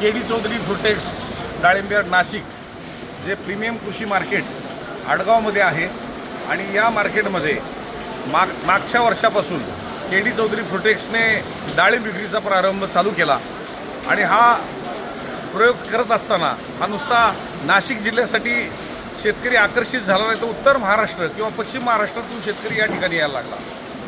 के D Chaudhari फ्रुटेक्स डाळिंबेर नाशिक जे premium कृषी मार्केट आडगावमध्ये आहे आणि या मार्केटमध्ये माग मागच्या वर्षापासून के डी चौधरी फ्रुटेक्सने डाळिंब विक्रीचा प्रारंभ चालू केला आणि हा प्रयोग करत असताना हा नुसता नाशिक जिल्ह्यासाठी शेतकरी आकर्षित झाला नाही तर उत्तर महाराष्ट्र किंवा पश्चिम महाराष्ट्रातून शेतकरी या ठिकाणी यायला लागला.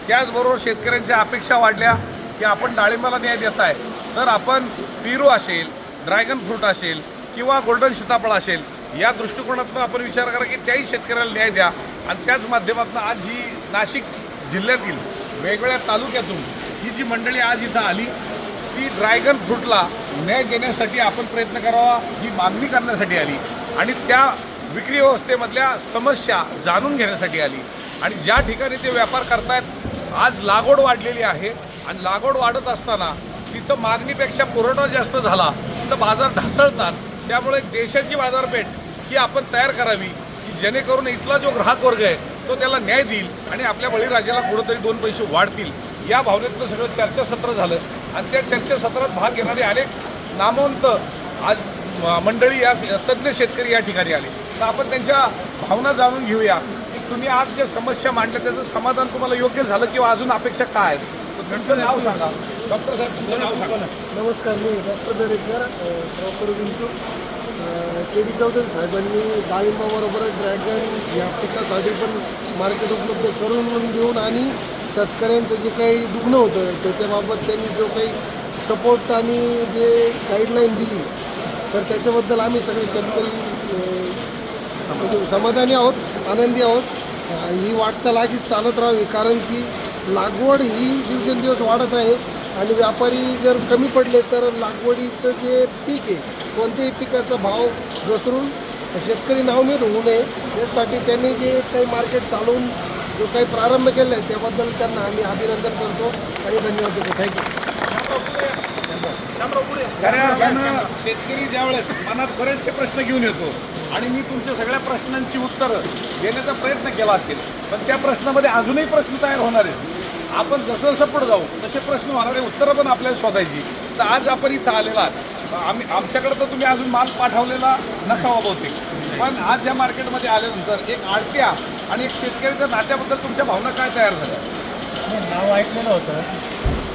त्याचबरोबर शेतकऱ्यांच्या अपेक्षा वाढल्या की आपण डाळिंबाला न्याय देत आहे तर आपण पिरू असेल ड्रॅगन फ्रूट असेल किंवा गोल्डन सीताफळ असेल या दृष्टिकोनातून आपण विचार करा की त्याही शेतकऱ्याला न्याय द्या. आणि त्याच माध्यमातून आज ही नाशिक जिल्ह्यातील वेगवेगळ्या तालुक्यातून ही जी मंडळी आज इथं आली ती ड्रॅगन फ्रूटला न्याय देण्यासाठी आपण प्रयत्न करावा ही मागणी करण्यासाठी आली. आणि त्या विक्री व्यवस्थेमधल्या समस्या जाणून घेण्यासाठी आली. आणि ज्या ठिकाणी ते व्यापार करतायत आज लागवड वाढलेली आहे. आणि लागवड वाढत असताना तर मागणीपेक्षा पुरवठा जास्त झाला तर बाजार ढासळतात. त्यामुळे देशाची बाजारपेठ ही आपण तयार करावी की जेणेकरून इथला जो ग्राहक वर्ग आहे तो त्याला न्याय देईल आणि आपल्या बळीराजाला कुठंतरी दोन पैसे वाढतील. या भावनेतलं सगळं चर्चासत्र झालं. आणि त्या चर्चासत्रात भाग घेणारे अनेक नामवंत आज मंडळी या तज्ज्ञ शेतकरी या ठिकाणी आले. तर आपण त्यांच्या भावना जाणून घेऊया की तुम्ही आज ज्या समस्या मांडल्या त्याचं समाधान तुम्हाला योग्य झालं किंवा अजून अपेक्षा काय आहे तर तुमचं नाव सांगा. डॉक्टर साहेब तुमचं नाव सांगा. नमस्कार मी डॉक्टर दरेकर प्रॉपर विंटू के डी चौधरी साहेबांनी डाळिंबाबरोबरच ड्रॅगन या पिकासाठी पण मार्केट उपलब्ध करून देऊन आणि शेतकऱ्यांचं जे काही दुखणं होतं त्याच्याबाबत त्यांनी जो काही सपोर्ट आणि जे गाईडलाईन दिली तर त्याच्याबद्दल आम्ही सगळे शेतकरी म्हणजे समाधानी आहोत आनंदी आहोत. ही वाटचाल अशीच चालत राहावी कारण की लागवड ही दिवसेंदिवस वाढत आहे. आणि व्यापारी जर कमी पडले तर लागवडीचं जे पीक आहे कोणत्याही पिकाचा भाव घसरून शेतकरी नावमेद होऊ नये. यासाठी त्यांनी जे काही मार्केट चालवून जो काही प्रारंभ केला आहे त्याबद्दल त्यांना आम्ही अभिनंदन करतो आणि धन्यवाद देतो. थँक्यू शेतकरी ज्यावेळेस मनात बरेचसे प्रश्न घेऊन येतो आणि मी तुमच्या सगळ्या प्रश्नांची उत्तरं देण्याचा प्रयत्न केला असेल पण त्या प्रश्नामध्ये अजूनही प्रश्न तयार होणार आहेत. आपण जसं जसं पुढे जाऊ तसे प्रश्न होणारे उत्तरं पण आपल्याला शोधायची. तर आज आपण इथं आलेला आहात. आम्ही आमच्याकडे तर तुम्ही अजून माल पाठवलेला नसावा बहुतेक. पण आज या मार्केटमध्ये आल्यानंतर एक आडत्या आणि एक शेतकऱ्याच्या नात्याबद्दल तुमच्या भावना काय तयार झाल्या? नाव ऐकलेलं होतं.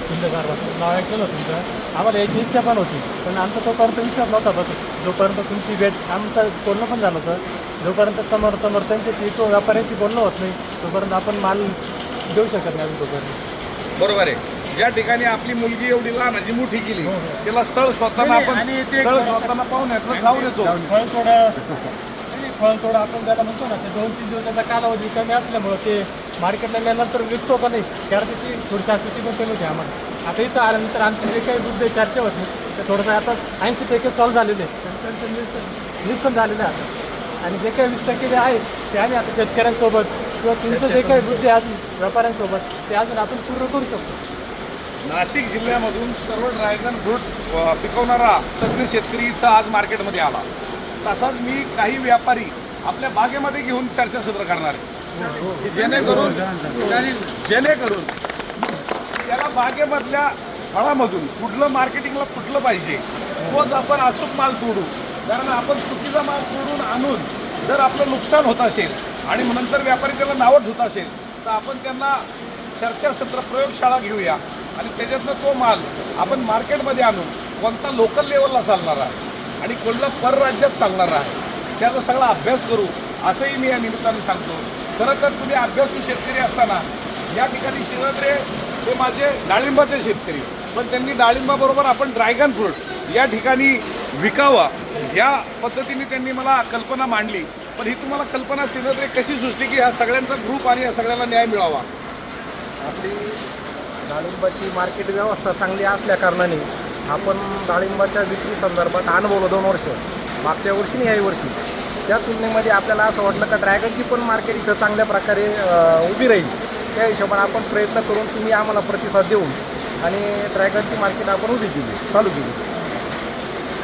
तुमच्या कारभार नाव ऐकलेलं होतं तुमचं. आम्हाला याची इच्छा पण होती. पण आमचा तोपर्यंत विश्वास नव्हता बस. जोपर्यंत तुमची भेट आमचं बोलणं पण झालं होतं. जोपर्यंत समोर समोर त्यांच्याशी तो व्यापाऱ्याशी बोलणं होत नाही तोपर्यंत आपण माल देऊ शकत नाही तोपर्यंत बरोबर आहे. ज्या ठिकाणी आपली मुलगी एवढी लहानाची मोठी केली तिला स्थळ शोधताना नाही, आपण आणि ते- स्थळ शोधताना पाहून येतो जाऊन येतो. फळ थोडं फळ थोडं आपण त्याला म्हणतो ना ते दोन तीन दिवसाचा कालावधी कमी असल्यामुळं ते मार्केटला नेल्यानंतर विकतो का नाही त्यावर त्याची थोडीशी आसक्ती पण कमी होती आम्हाला. आता इथं आल्यानंतर आमचे जे काही मुद्दे चर्चा होती ते थोडंसं आता ऐंशी टक्के सॉल्व्ह झालेले आहेत. तर त्यांचं निरसन. निरसन झालेलं आहे आता. आणि जे काही वीस टक्के जे आहे ते आम्ही आता शेतकऱ्यांसोबत किंवा तुमचं जे काही बुद्धी अजून व्यापाऱ्यांसोबत ते अजून आपण पूर्ण करू शकतो. नाशिक जिल्ह्यामधून सर्व ड्रॅगन फ्रूट अ, पिकवणारा तज्ज्ञ शेतकरी इथं आज मार्केटमध्ये आला. तसाच मी काही व्यापारी आपल्या बागेमध्ये घेऊन चर्चासत्र करणार आहे. की जेणेकरून जेणेकरून त्याला बागेमधल्या फळामधून कुठलं मार्केटिंगला फुटलं पाहिजे तोच आपण अचूक माल तोडू. कारण आपण चुकीचा माल तोडून आणून जर आपलं नुकसान होत असेल आणि मग नंतर व्यापारी त्याला नावट होत असेल तर आपण त्यांना चर्चासत्र प्रयोगशाळा घेऊया. आणि त्याच्यातनं तो माल आपण मार्केटमध्ये आणून कोणता लोकल लेवलला चालणार आहे आणि कोणता परराज्यात चालणार आहे त्याचा सगळा अभ्यास करू. असंही मी या निमित्ताने सांगतो. खरं तर तुम्ही अभ्यासू शेतकरी असताना या ठिकाणी शिवत्रे हे माझे डाळिंबाचे शेतकरी पण त्यांनी डाळिंबाबरोबर आपण ड्रॅगन फ्रूट या ठिकाणी विकावा या पद्धतीने त्यांनी मला कल्पना मांडली. पण ही तुम्हाला कल्पना शिवत्रे कशी सुचली की ह्या सगळ्यांचा ग्रुप आणि या सगळ्याला न्याय मिळावा? आपली डाळिंबाची मार्केट व्यवस्था चांगली असल्या कारणाने आपण डाळिंबाच्या विक्री संदर्भात अनुभवलं दोन वर्ष. मागच्या वर्षी आणि याही वर्षी. त्या तुलनेमध्ये आपल्याला असं वाटलं का ड्रॅगनची पण मार्केट इथं चांगल्या प्रकारे उभी राहील. त्या हिशोबाने आपण प्रयत्न करून तुम्ही आम्हाला प्रतिसाद देऊन आणि ड्रॅगनची मार्केट आपण उभी केली चालू केली.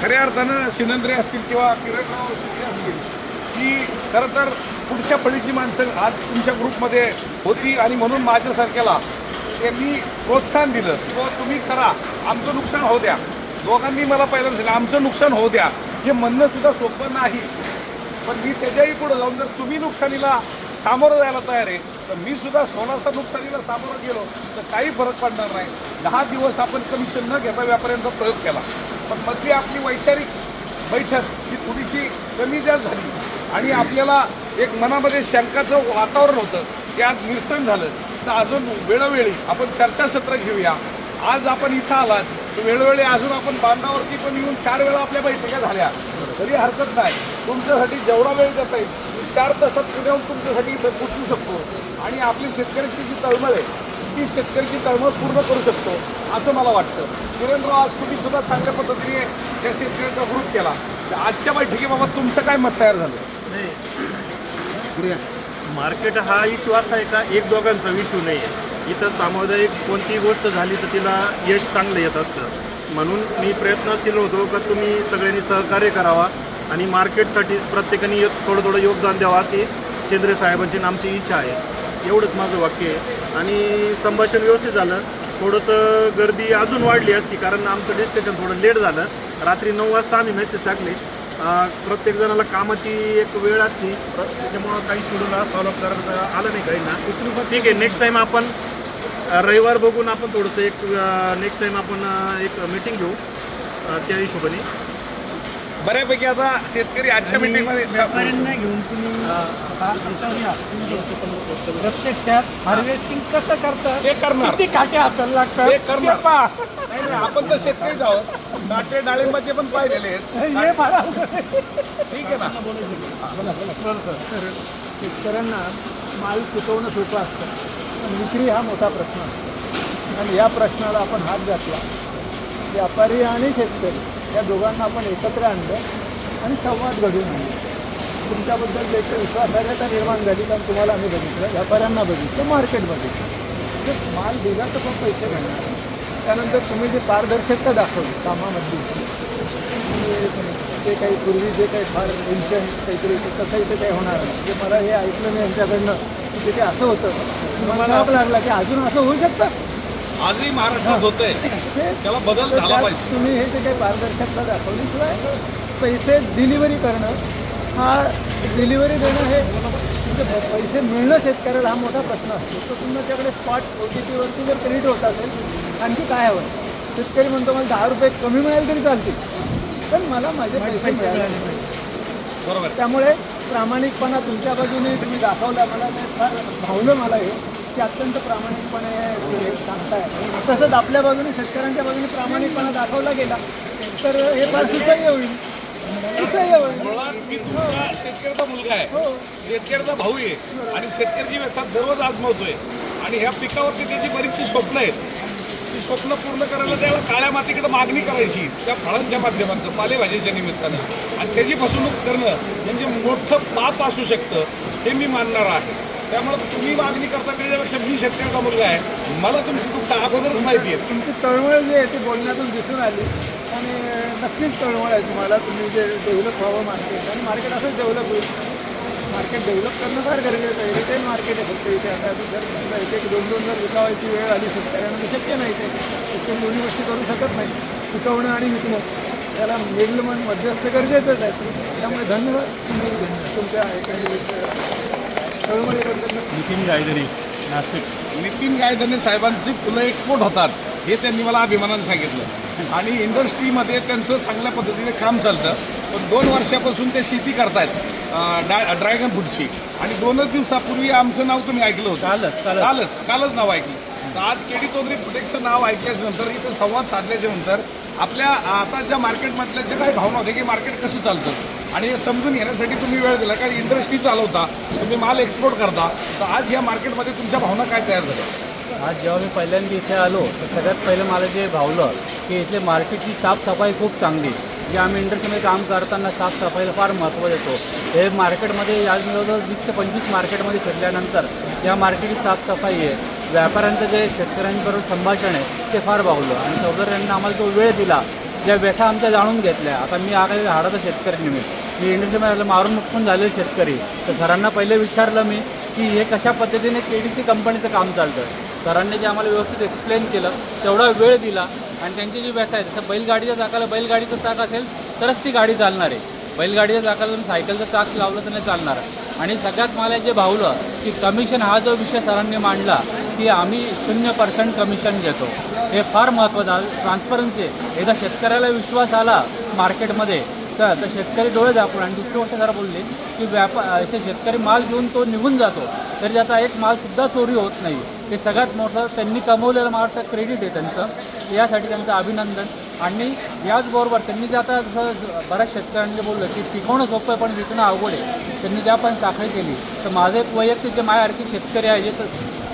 खऱ्या अर्थानं शिनंद्रे असतील किंवा किरणराव असतील की खरं तर पुढच्या पिढीची माणसं आज तुमच्या ग्रुपमध्ये होती आणि म्हणून माझ्यासारख्याला त्यांनी प्रोत्साहन दिलं. किंवा तुम्ही करा. आमचं नुकसान होऊ द्या. दोघांनी मला पहिलं सांगितलं आमचं नुकसान होऊ द्या. हे म्हणणंसुद्धा सोपं नाही. पण मी त्याच्याही पुढं जाऊन जर तुम्ही नुकसानीला सामोरं जायला तयार आहे तर मी सुद्धा सोळाचा नुकसानीला सामोरं गेलो तर काही फरक पडणार नाही. दहा दिवस आपण कमिशन न घेता व्यापाऱ्यांचा प्रयोग केला. पण मधली आपली वैचारिक बैठक ही थोडीशी कमी जास्त झाली. आणि आपल्याला एक मनामध्ये शंकाचं वातावरण होतं ते आज निरसन झालं. तर अजून वेळोवेळी आपण चर्चासत्र घेऊया. आज आपण इथं आलात तर वेळोवेळी अजून आपण बांधावरती पण येऊन चार वेळा आपल्या बैठका झाल्या. तरी हरकत नाही. तुमच्यासाठी जेवढा वेळ जाता येईल मी चार तासात पुढे येऊन तुमच्यासाठी इथं पोचू शकतो. आणि आपली शेतकऱ्याची जी तळमळ आहे ती शेतकऱ्याची तळमळ पूर्ण करू शकतो असं मला वाटतं. सुरेंद्रराव आज तुम्ही सुद्धा चांगल्या पद्धतीने त्या शेतकऱ्यांचा ग्रुप केला. आजच्या बैठकीबाबत तुमचं काय मत तयार झालं? मार्केट हा इश्यू असा आहे का? एक दोघांचा इश्यू नाही आहे. इथं सामुदायिक कोणतीही गोष्ट झाली तर तिला यश चांगलं येत असतं. म्हणून मी प्रयत्नशील होतो का तुम्ही सगळ्यांनी सहकार्य करावा आणि मार्केटसाठी प्रत्येकाने थोडं थोडं योगदान द्यावं अशी शेंद्रे साहेबांची आमची इच्छा आहे. एवढंच माझं वाक्य आहे. आणि संभाषण व्यवस्थित झालं. थोडंसं गर्दी अजून वाढली असती कारण आमचं डिस्कशन थोडं लेट झालं. रात्री नऊ वाजता आम्ही मेसेज टाकले. प्रत्येक जणाला कामाची एक वेळ असते. त्याच्यामुळं काही शेड्यूल फॉलोअप करता आलं नाही काहींना. ठीक आहे नेक्स्ट टाईम आपण रविवार बघून आपण थोडंसं एक नेक्स्ट टाईम आपण एक मीटिंग घेऊ त्या हिशोबाने. बऱ्यापैकी आता शेतकरी आजच्या मीटिंगमध्ये व्यापाऱ्यांना घेऊन तुम्ही आता आमच्यावर या. प्रत्यक्षात हार्वेस्टिंग कसं करतात? ते करणार. किती काटे हाताला लागतात? ते करणार. पहा. नाही नाही आपण तर शेतकरीच आहोत. दाटे डाळिंबाचे पण पाहिलेले आहेत. हे मला ठीक आहे ना? शेतकऱ्यांना माल पिकवणं सोपं असतं. पण विक्री हा मोठा प्रश्न असतो. आणि या प्रश्नाला आपण हात घातला. व्यापारी आणि शेतकरी. या दोघांना आपण एकत्र आणलं आणि संवाद घडून आणला. तुमच्याबद्दल एक विश्वासार्हता निर्माण झाली कारण तुम्हाला आम्ही बघितलं व्यापाऱ्यांना बघितलं मार्केट बघितलं. तर माल दिला तर पण पैसे घालणार त्यानंतर तुम्ही जी पारदर्शकता दाखवली कामामधली ते काही पूर्वी जे काही फार टेन्शन काहीतरी ते तसं इथे काही होणार नाही. ते मला हे ऐकलं मी यांच्याकडनं की तिथे असं होतं मला लागला की अजून असं होऊ शकतं? आजही महाराष्ट्रात होतंय. त्याला बदल तर झाला पाहिजे. तुम्ही हे जे काही पारदर्शकता दाखवली शिवाय पैसे डिलिव्हरी करणं हा डिलिव्हरी देणं हे म्हणजे पैसे मिळणं शेतकऱ्याला हा मोठा प्रश्न असतो. तो तुमच्याकडे स्पॉट ओ टी पीवरती जर क्रेडिट होत असेल आणखी काय हवं? शेतकरी म्हणतो मला दहा रुपये कमी मिळाले तरी चालतील. पण मला माझे पैसे मिळाले. बरोबर. त्यामुळे प्रामाणिकपणा तुमच्या बाजूने तुम्ही दाखवला मला. फार भावलं मला हे. की अत्यंत प्रामाणिकपणे तुम्ही सांगताय. तसंच आपल्या बाजूने शेतकऱ्यांच्या बाजूने प्रामाणिकपणा दाखवला गेला तर हे फार सुसह्य होईल. सुसह्य होईल. मुळात मी तुमचा शेतकऱ्याचा मुलगा आहे. हो. शेतकऱ्याचा भाऊ आहे. आणि शेतकऱ्याची व्यथा दररोज आजमावतोय. आणि ह्या पिकावरती त्याची बरीचशी स्वप्न आहेत. ती स्वप्न पूर्ण करायला त्याला काळ्या मातीकडे मागणी करायची. त्या फळांच्या माध्यमातून पालेभाजीच्या निमित्तानं. आणि त्याची फसवणूक करणं म्हणजे मोठं पाप असू शकतं हे मी मानणार आहे. त्यामुळे तुम्ही मागणी करता त्याच्यापेक्षा मी शेतकऱ्याचा मुलगा आहे. मला तुमची तुमच्या अगोदरच माहिती आहे. तुमची तळमळ जी आहे ती बोलण्यातून दिसून आली. आणि नक्कीच तळमळ आहे तुम्हाला. तुम्ही जे डेव्हलप व्हावं मार्केट आणि मार्केट असंच डेव्हलप होईल. मार्केट डेव्हलप करणं फार गरजेचं आहे. रिटेल मार्केट आहे फक्त इथे. आता जर समजा एक एक दोन दोन जर विकावायची वेळ आली शेतकऱ्यांना तर शक्य नाही ते शेतकरी दोन्ही गोष्टी करू शकत नाही. पिकवणं आणि विकणं. त्याला मिडल मध्यस्थ गरजेचंच आहे. त्यामुळे धन्यवाद. तुम्ही तुमच्या एकंदरीत नितीन गायदरी नाशिक. नितीन गायधने साहेबांची फुलं एक्सपोर्ट होतात. हे त्यांनी मला अभिमानाने सांगितलं. आणि इंडस्ट्रीमध्ये त्यांचं चांगल्या पद्धतीने काम चालतं. पण दोन वर्षापासून ते शेती करतायत डा ड्रॅगन फ्रूटची आणि दोनच दिवसापूर्वी आमचं नाव तुम्ही ऐकलं होतं. कालच कालच. कालच कालच नाव ऐकलं. तर आज केडी चौधरी फुटेक्सचं नाव ऐकल्याच्या नंतर इथं संवाद साधल्याच्या नंतर आपल्या आता ज्या मार्केटमधल्या ज्या काही भावना होत्या की मार्केट कसं चालतं? आणि हे समजून घेण्यासाठी तुम्ही वेळ दिला कारण इंडस्ट्री चालवता तुम्ही माल एक्सपोर्ट करता. तर आज या मार्केटमध्ये तुमच्या भावना काय तयार झाल्या? आज जेव्हा मी पहिल्यांदा इथे आलो तर सगळ्यात पहिलं मला जे भावलं की इथले मार्केटची साफसफाई खूप चांगली. जे आम्ही इंडस्ट्रीमध्ये काम करताना साफसफाईला फार महत्त्व देतो. हे मार्केटमध्ये आज मी जवळजवळ वीस ते पंचवीस मार्केटमध्ये फिरल्यानंतर या मार्केटची साफसफाई आहे. व्यापाऱ्यांचं जे शेतकऱ्यांबरोबर संभाषण आहे ते फार भावलं. आणि चौधऱ्यांना आम्हाला तो वेळ दिला ज्या व्यथा आमच्या जाणून घेतल्या. आता मी आगामी हाडाचा शेतकरी निमित्त मी. इंडस्ट्रीमध्ये मारून नुकसान झालेले शेतकरी. तर सरांना पहिले विचारलं मी की हे कशा पद्धतीने के डी सी कंपनीचं काम चालतं? सरांनी जे आम्हाला व्यवस्थित एक्सप्लेन केलं तेवढा वेळ दिला आणि त्यांची जी व्यथा आहे जसं बैलगाडीच्या चाकाला बैलगाडीचं चाक असेल तरच ती गाडी चालणार आहे. बैलगाडीच्या चाकाला तुम्ही सायकलचं चाक लावलं तर नाही चालणार. आणि सगळ्यात मला जे भावलं की कमिशन हा जो विषय सरांनी मांडला की आम्ही शून्य पर्सेंट कमिशन घेतो. हे फार महत्त्वाचं आहे. ट्रान्सपरन्सी आहे. एकदा शेतकऱ्याला विश्वास आला मार्केटमध्ये तर तर शेतकरी डोळे दाखवून आणि दुसरी गोष्ट जरा बोलली की व्यापार इथे शेतकरी माल घेऊन तो निघून जातो तर त्याचा एक मालसुद्धा चोरी होत नाही. हे सगळ्यात मोठं त्यांनी कमवलेलं मला वाटतं क्रेडिट आहे त्यांचं. यासाठी त्यांचं अभिनंदन. आणि याचबरोबर त्यांनी जे आता जसं बऱ्याच शेतकऱ्यांनी बोललं की पिकवणं सोपं आहे पण विकणं अवघड आहे. त्यांनी ज्या पण साखळी केली तर माझं एक वैयक्तिक जे माझ्यासारखे शेतकरी आहे जे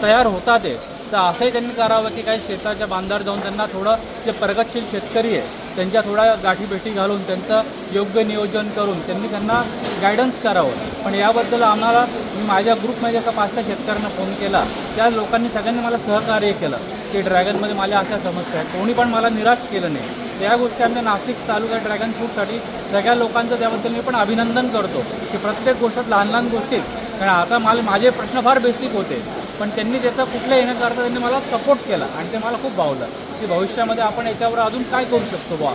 तयार होतात आहे तर असंही त्यांनी करावं की काही शेताच्या बांधावर जाऊन त्यांना थोडं जे प्रगतशील शेतकरी आहे त्यांच्या थोड्या गाठीभेटी घालून त्यांचं योग्य नियोजन करून त्यांनी त्यांना गायडन्स करावं. पण याबद्दल आम्हाला मी माझ्या ग्रुपमध्ये एका पाच सहा शेतकऱ्यांना फोन केला. त्या लोकांनी सगळ्यांनी मला सहकार्य केलं. की ड्रॅगनमध्ये मला अशा समस्या आहेत. कोणी पण मला निराश केलं नाही. त्या गोष्टी आमच्या नाशिक तालुका ड्रॅगन फ्रूटसाठी सगळ्या लोकांचं त्याबद्दल मी पण अभिनंदन करतो की प्रत्येक गोष्टात लहान लहान गोष्टीत कारण आता मला माझे प्रश्न फार बेसिक होते. पण त्यांनी त्याचा कुठल्या येण्याकरता त्यांनी मला सपोर्ट केला आणि ते मला खूप भावलं की भविष्यामध्ये आपण याच्यावर अजून काय करू शकतो बुवा?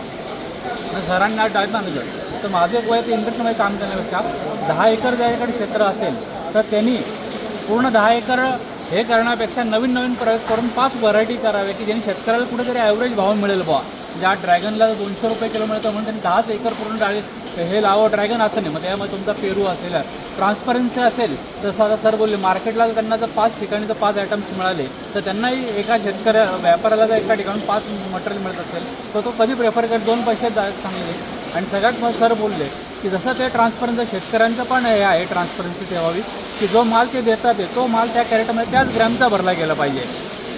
सरांना डायट सांगितलं तर माझं वय ते इंटरेस्टमध्ये काम करण्यापेक्षा दहा एकर ज्याच्याकडे क्षेत्र असेल तर त्यांनी पूर्ण दहा एकर हे करण्यापेक्षा नवीन नवीन प्रयोग करून पाच व्हरायटी करावे की ज्यांनी शेतकऱ्याला कुठेतरी ॲव्हरेज भाव मिळेल बुवा. ज्या ड्रॅगनला दोनशे रुपये किलो मिळतं म्हणून त्यांनी दहाच एकर पूर्ण डाळी हे लावं ड्रॅगन असं नाही मग त्यामध्ये तुमचा पेरू असेल ट्रान्सपरन्सी असेल जसं आता सर बोलले मार्केटला त्यांना जर पाच ठिकाणी जर पाच आयटम्स मिळाले तर त्यांनाही एका शेतकऱ्या व्यापाऱ्याला जर एका ठिकाणी पाच मटेरियल मिळत असेल तर तो कधी प्रेफर करेल? दोन पैसे जा चांगले. आणि सगळ्यात मग सर बोलले की जसं ते ट्रान्सपरन्सी शेतकऱ्यांचं पण हे आहे ट्रान्सपरन्सी ठेवावी की जो माल ते देतात आहे तो माल त्या कॅरेटमध्ये त्याच ग्रॅमचा भरला गेला पाहिजे.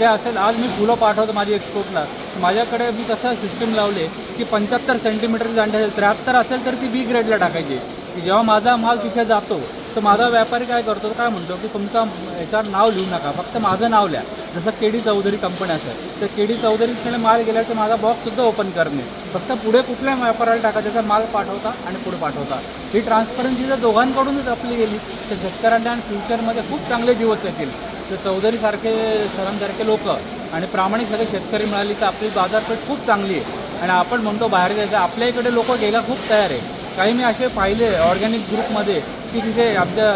ते असेल आज मी फुलं पाठवतो माझी एक्सपोर्टला माझ्याकडे मी कसं सिस्टीम लावले की पंच्याहत्तर सेंटीमीटर जांडी असेल त्र्याहत्तर असेल तर ती बी ग्रेडला टाकायची. की जेव्हा माझा माल तिथे जातो तर माझा व्यापारी काय करतो काय म्हणतो की तुमचा याच्यावर नाव लिहू नका फक्त माझं नाव लिहा. जसं के डी चौधरी कंपनी असेल तर के डी चौधरीकडे माल गेला तर माझा बॉक्ससुद्धा ओपन करणे. फक्त पुढे कुठल्या व्यापाराला टाका त्याचा माल पाठवता आणि पुढे पाठवता. ही ट्रान्सपरन्सी जर दोघांकडूनच आपली गेली तर शेतकऱ्यांना आणि फ्युचरमध्ये खूप चांगले दिवस येतील. तर चौधरीसारखे सरांसारखे लोक आणि प्रामाणिक सगळे शेतकरी मिळाली तर आपली बाजारपेठ खूप चांगली आहे. आणि आपण म्हणतो बाहेर जायचं आपल्या इकडे लोक घ्यायला खूप तयार आहे. काही मी असे पाहिले ऑर्गॅनिक ग्रुपमध्ये की तिथे आमच्या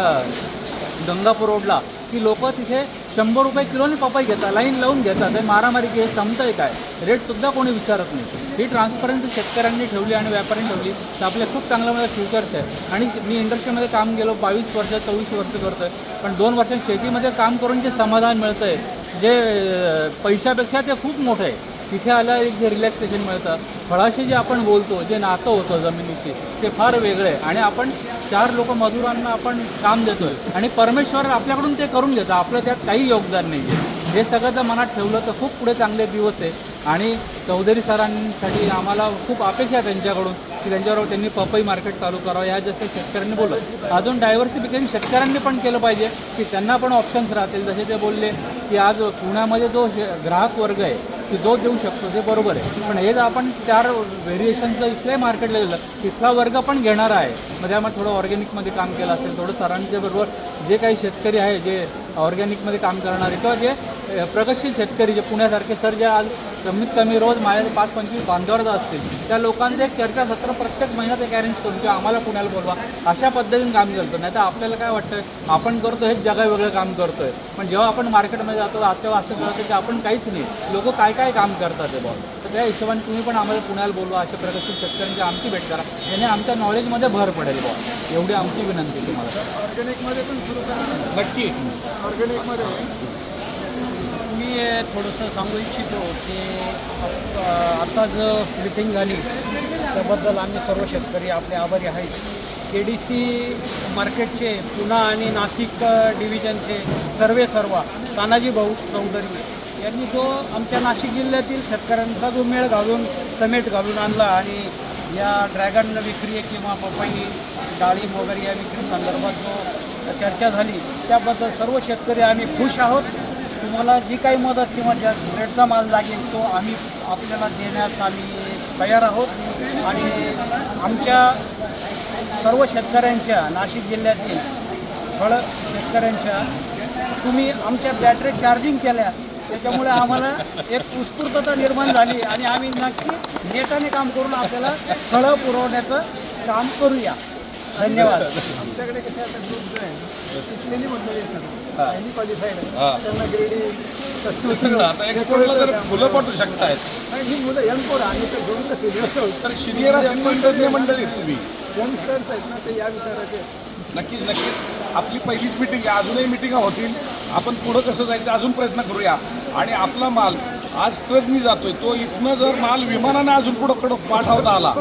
गंगापूर रोडला की लोक तिथे शंभर रुपये किलोने पपई घेतात लाईन लावून घेतात हे मारामारी की हे संपतंय काय रेटसुद्धा कोणी विचारत नाही. ही ट्रान्सपरन्सी शेतकऱ्यांनी ठेवली आणि व्यापाऱ्यांनी ठेवली तर आपल्या खूप चांगलं माझं फ्युचर्स आहे आणि मी इंडस्ट्रीमध्ये काम गेलो बावीस वर्ष चोवीस वर्ष करतो आहे पण दोन वर्षात शेतीमध्ये काम करून जे समाधान मिळतं आहे जे पैशापेक्षा ते खूप मोठं आहे. तिथे आलं एक जे रिलॅक्सेशन मिळतं. फळाशी जे आपण बोलतो जे नातं होतं जमिनीशी ते फार वेगळं आहे. आणि आपण चार लोक मजुरांना आपण काम देतोय. आणि परमेश्वर आपल्याकडून ते करून घेतं. आपलं त्यात काही योगदान नाही आहे हे सगळं जर मनात ठेवलं तर खूप पुढे चांगले दिवस आहे. आणि चौधरी सरांसाठी आम्हाला खूप अपेक्षा आहे त्यांच्याकडून. की त्यांच्याबरोबर त्यांनी पपई मार्केट चालू करावं या जसं शेतकऱ्यांनी बोललं. अजून डायव्हर्सिफिकेशन शेतकऱ्यांनी पण केलं पाहिजे की त्यांना पण ऑप्शन्स राहतील. जसे ते बोलले की आज पुण्यामध्ये जो ग्राहक वर्ग आहे की जो देऊ शकतो ते बरोबर आहे. पण हे जर आपण चार व्हेरिएशनचं इथल्याही मार्केटला गेलं तिथला वर्ग पण घेणार आहे. मग त्यामुळे थोडं ऑर्गॅनिकमध्ये काम केलं असेल थोडं सरांच्या बरोबर जे काही शेतकरी आहे जे ऑर्गॅनिकमध्ये काम करणारे किंवा जे प्रगतशील शेतकरी जे पुण्यासारखे सर जे आज कमीत कमी रोज माझ्या पाच पंचवीस बांधावर असतील त्या लोकांचं एक चर्चासत्र प्रत्येक महिन्यात एक अरेंज करून किंवा आम्हाला पुण्याला बोलवा. अशा पद्धतीने काम करतो. नाही तर आपल्याला काय वाटतं? आपण करतो हेच जगा वेगळं काम करतोय. पण जेव्हा आपण मार्केटमध्ये जातो तेव्हा असं कळतं की आपण काहीच नाही. लोक काय काय काम करतात ते बॉल तर त्या हिशोबाने तुम्ही पण आम्हाला पुण्याला बोलवा अशा प्रगतशील शेतकऱ्यांची आमची भेट करा. याने आमच्या नॉलेजमध्ये भर पडेल बॉल एवढी आमची विनंती तुम्हाला. ऑर्गॅनिकमध्ये पण सुरू करा. नक्की. ऑर्गॅनिकमध्ये थोडंसं सांगू इच्छितो की आता जो मिटिंग झाली त्याबद्दल आम्ही सर्व शेतकरी आपले आभारी आहेत. के डी सी मार्केटचे पुणा आणि नाशिक डिव्हिजनचे सर्वे सर्व तानाजी भाऊ चौधरी यांनी जो आमच्या नाशिक जिल्ह्यातील शेतकऱ्यांचा जो मेळ घालून समेट घालून आणला आणि या ड्रॅगन विक्री किंवा पपई डाळिंब वगैरे या विक्री संदर्भात जो चर्चा झाली त्याबद्दल सर्व शेतकरी आम्ही खुश आहोत. तुम्हाला जी काही मदत किंवा ज्या रेटचा माल लागेल तो आम्ही आपल्याला देण्यास आम्ही तयार आहोत. आणि आमच्या सर्व शेतकऱ्यांच्या नाशिक जिल्ह्यातील फळ शेतकऱ्यांच्या तुम्ही आमच्या बॅटरी चार्जिंग केल्या त्याच्यामुळे आम्हाला एक उत्स्फूर्तता निर्माण झाली आणि आम्ही नक्की नेटाने काम करून आपल्याला फळं पुरवण्याचं काम करूया. धन्यवाद. आमच्याकडे कसं आता ग्रुप जो आहे शिकलेली मंडळी आहे सगळं क्वालिफाईड हा. आहे. त्यांना ग्रेडी सगळं आता एक्सपोर्टला तर फुलं पाठवू शकतायत. मुलं यंग पोरं आणि ते दोन तर तर सिनियर असेल मंडळी मंडळी आहेत तुम्ही यंगस्टर्स आहेत ना ते या विचाराचे. नक्कीच नक्कीच. आपली पहिलीच मिटिंग आहे अजूनही मिटिंगा होतील. आपण पुढं कसं जायचं अजून प्रयत्न करूया. आणि आपला माल आज ट्रकनी जातोय. तो इथनं जर माल विमानाने अजून पुढं कडं पाठवता आला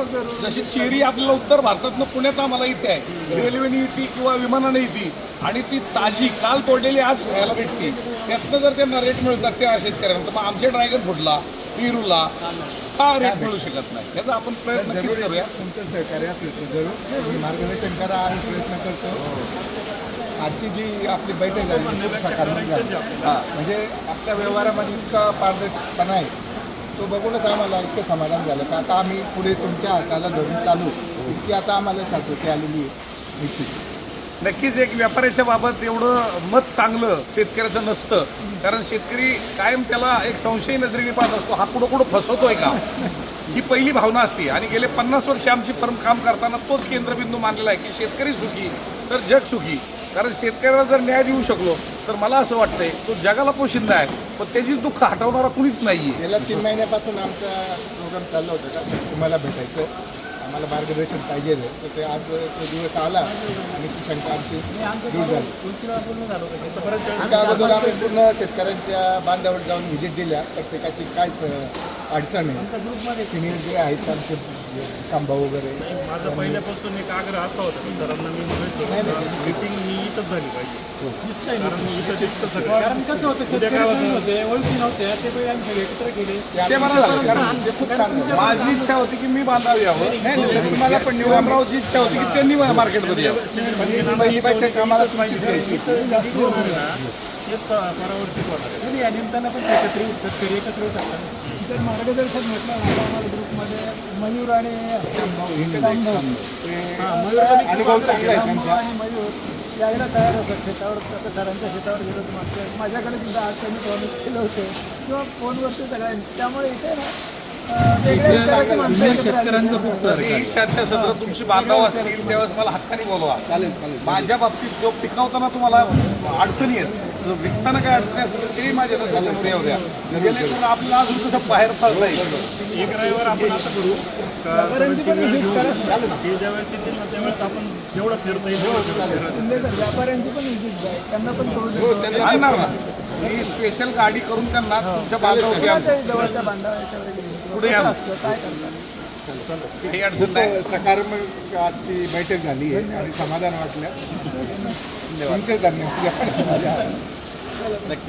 जशी चेरी आपल्याला उत्तर भारतातनं पुण्यात आम्हाला इथे आहे. रेल्वेने येते किंवा विमानाने येते आणि ती ताजी काल तोडलेली आज खायला भेटते. त्यातनं जर त्यांना रेट मिळतात त्या शेतकऱ्यांना तर मग आमच्या ड्रॅगन फ्रूटला पेरूला का रेट मिळू शकत नाही. याचा आपण प्रयत्न नक्कीच करूया. तुमचं सहकार्य असलं तर जरूर. मी मार्गदर्शन करा आणि प्रयत्न करतो. आजची जी आपली बैठक झाली ती खूप सकारात्मक झाली म्हणजे आपल्या व्यवहारामध्ये इतका पारदर्शकपणा आहे. तो बघूनच आम्हाला इतकं समाधान झालं. का आता आम्ही पुढे तुमच्या हाताला धरून चालू. इतकी आता आम्हाला शाश्वती आलेली आहे. निश्चित. नक्कीच एक व्यापाऱ्याच्या बाबत एवढं मत चांगलं शेतकऱ्याचं नसतं. कारण शेतकरी कायम त्याला एक संशयी नजरेने पाहत असतो हा कुठं कुठं फसवतोय का? ही पहिली भावना असते. आणि गेले पन्नास वर्षे आमची परम काम करताना तोच केंद्रबिंदू मानलेला आहे की शेतकरी सुखी तर जग सुखी. कारण शेतकऱ्याला जर न्याय देऊ शकलो तर मला असं वाटतंय तो जगाला पोशिंदा आहे. पण त्याची दुःख हटवणारा कुणीच नाही आहे गेल्या तीन महिन्यापासून आमचा प्रोग्राम चालला होता का? तुम्हाला भेटायचं. आम्हाला मार्गदर्शन पाहिजे तर ते आज तो दिवस आला आणि ती शंका आमची दूर झाली. अगोदर आम्ही पूर्ण शेतकऱ्यांच्या बांधावर जाऊन व्हिजिट दिल्या. प्रत्येकाची काय अडचण आहे? सिनियर जे आहेत आमचे शांभाऊ वगैरे. माझा पहिल्यापासून एक आग्रह असा होता की सरांना मी म्हणायचो मीटिंग ही इथंच झाली पाहिजे. कारण इथं दिसतं सगळं कारण कसं होतं शेतकरी कमी होते? ओळखी नव्हते. ते वेळी आम्ही सगळे एकत्र केले. ते बरं झालं कारण ते खूप छान झालं. माझी इच्छा होती की मी बांधावी यावं. मला पण निवडरावची इच्छा होती की त्यांनी मार्केटमध्ये यावं. ही बैठक आम्हाला जास्त तेच प- परावर्तित होणार या निमित्तानं पण शेतकरी शेतकरी एकत्र येऊ शकतात तर मार्गदर्शक म्हटलं आता आम्हाला ग्रुपमध्ये. मयूर आणि अनुभव चांगला आहे त्यांचा? आणि मयूर यायला तयार होतात. शेतावर आता सरांच्या शेतावर गेलो होतो मागच्या माझ्याकडे सुद्धा आज त्यांनी प्रॉमिस केलं होतं. किंवा फोनवरती सगळ्यांनी त्यामुळे इथे ना अं, वेगळ्या विचाराची माणसं एकत्र आली. ही चर्चा सत्र तुमची बांधव असतील त्यावेळेस मला हक्काने बोलवा. चालेल चालेल. माझ्या बाबतीत जो पिकवताना तुम्हाला अडचणी आहेत जो विकताना काय अडचणी असतील तेही माझ्या लक्षात येऊ द्या. जेणेकरून आपल्याला अजून कसं बाहेर पडता येईल. एक रविवार आपण असं करू. का सगळ्यांची वेळ घेऊन ते ज्यावेळेस येतील ना त्यावेळेस आपण जेवढं फिरता येईल तेवढं फिरायचं. शिंदे सर, व्यापाऱ्यांची पण विजिट आहे. त्यांना पण थोडं आणणार ना. मी स्पेशल गाडी करून त्यांना तुमच्या बांधव घ्या ते जवळच्या बांधावर पुढे या. असतं काय करतात काही अडचण नाही. सकारात्मक आजची बैठक झाली आहे आणि समाधान वाटलं. तुमचे धन्यवाद. नक्की